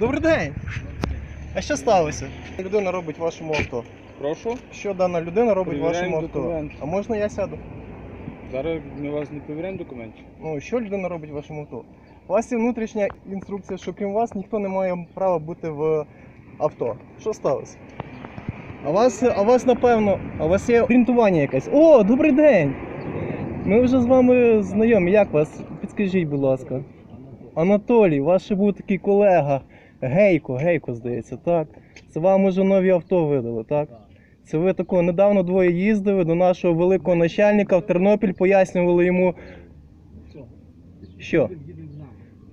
Добрий день! А що сталося? Людина робить вашому авто. Прошу. Що дана людина робить вашому авто? документи. А можна я сяду? Зараз ми вас не перевіряємо документів. Ну, що людина робить вашому авто? У вас є внутрішня інструкція, що крім вас ніхто не має права бути в авто. Що сталося? А вас, а вас напевно, а у вас є орієнтування якесь. О, добрий день! Ми вже з вами знайомі. Як вас? Підскажіть, будь ласка. Анатолій, ваш ще був такий колега. Гейко, Гейко, здається, так. Це вам уже нові авто видали, так? Це ви такого недавно двоє їздили до нашого великого начальника в Тернопіль, пояснювали йому. Що?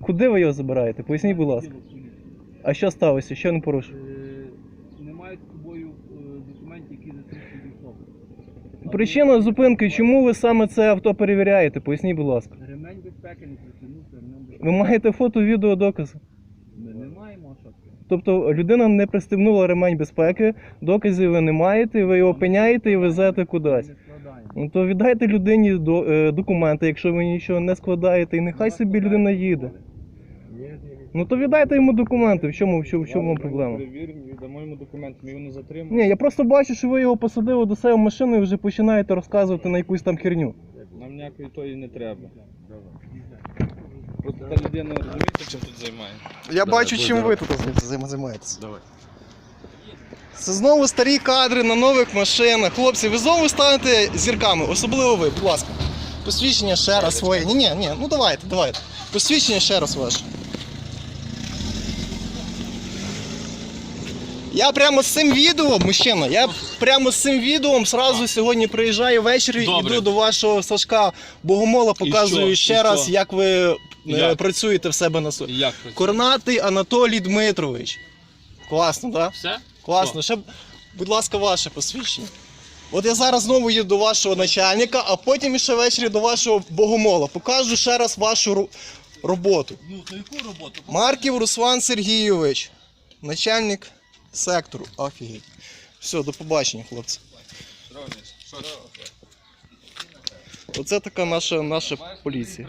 Куди ви його забираєте? Поясніть, будь ласка. А що сталося? Що не порушив? Причина зупинки, чому ви саме це авто перевіряєте? Поясніть, будь ласка. Ремень безпеки не притягнувся, ремень безпеки. Ви маєте фото, відео, докази. Ми не маємо, а що це? Тобто людина не пристебнула ремень безпеки, доказів ви не маєте, ви його опиняєте і везете кудись. Не складаємо. Ну то віддайте людині до, е, документи, якщо ви нічого не складаєте, і нехай собі людина їде. Ну то віддайте йому документи. В чому, в чому, в чому проблема? Перевіримо і йому документи, ми його не затримуємо. Ні, я просто бачу, що ви його посадили до себе в машину і вже починаєте розказувати на якусь там херню. Нам ніякої тої не треба. Просто та людина розумієте, чим тут займає. Я Давай, бачу, чим ви тут займ- займаєтеся. Давай. Це знову старі кадри на нових машинах. Хлопці, ви знову станете зірками, особливо ви, будь ласка. Посвідчення ще раз своє. Ні, ні, ні, ну давайте, давайте. Посвідчення ще раз ваше. Я прямо з цим відео, мужчина, я прямо з цим відео сразу сьогодні приїжджаю ввечері, Добре. йду до вашого Сашка Богомола, показую що? ще І раз, що? як ви е, Як? працюєте в себе на суді. Як працює? Корнатий Анатолій Дмитрович. Класно, так? Да? Все? Класно. Ще, будь ласка, ваше посвідчення. От я зараз знову їду до вашого начальника, а потім ще ввечері до вашого богомола. Покажу ще раз вашу ру- роботу. Ну, то яку роботу? Марків Руслан Сергійович, начальник сектору. Офігеть. Все, до побачення, хлопці. Оце така наша, наша поліція.